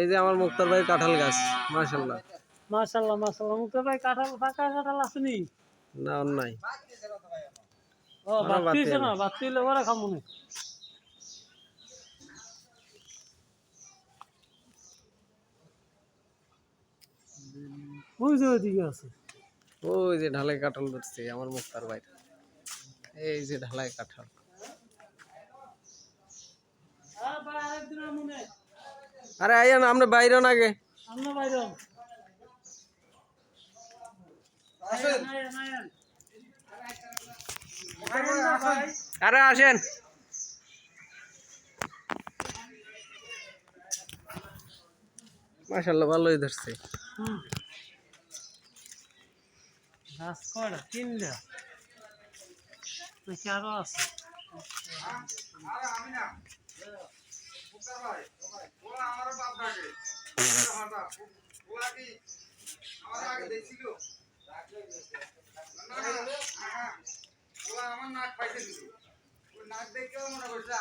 এই যে আমার মুক্তার ভাই কাঁঠাল গাছ মাশাল্লাহ মাশাল্লাহ মাশাল্লাহ মুক্তা ভাই কাঁঠাল পাকা কাঁঠাল আসেনি? না অন্য নাই। ও আমরা বাতি বাতি না? বাতি হলে ওরা খামু না। ওই যে ওইদিকে আছে। ওই যে ঢালাই কাঁঠাল ধরছে আমার মুক্তার ভাই। এই যে ঢালাই কাঁঠাল। আরে আমরা বাইরে না আগে। আমরা বাইরে। আরে আসেন। মাশাল্লাহ ভালোই ধরছে। আরও আছে? আমার নাক পাইতে দিল নাক দেখেও মনে করছে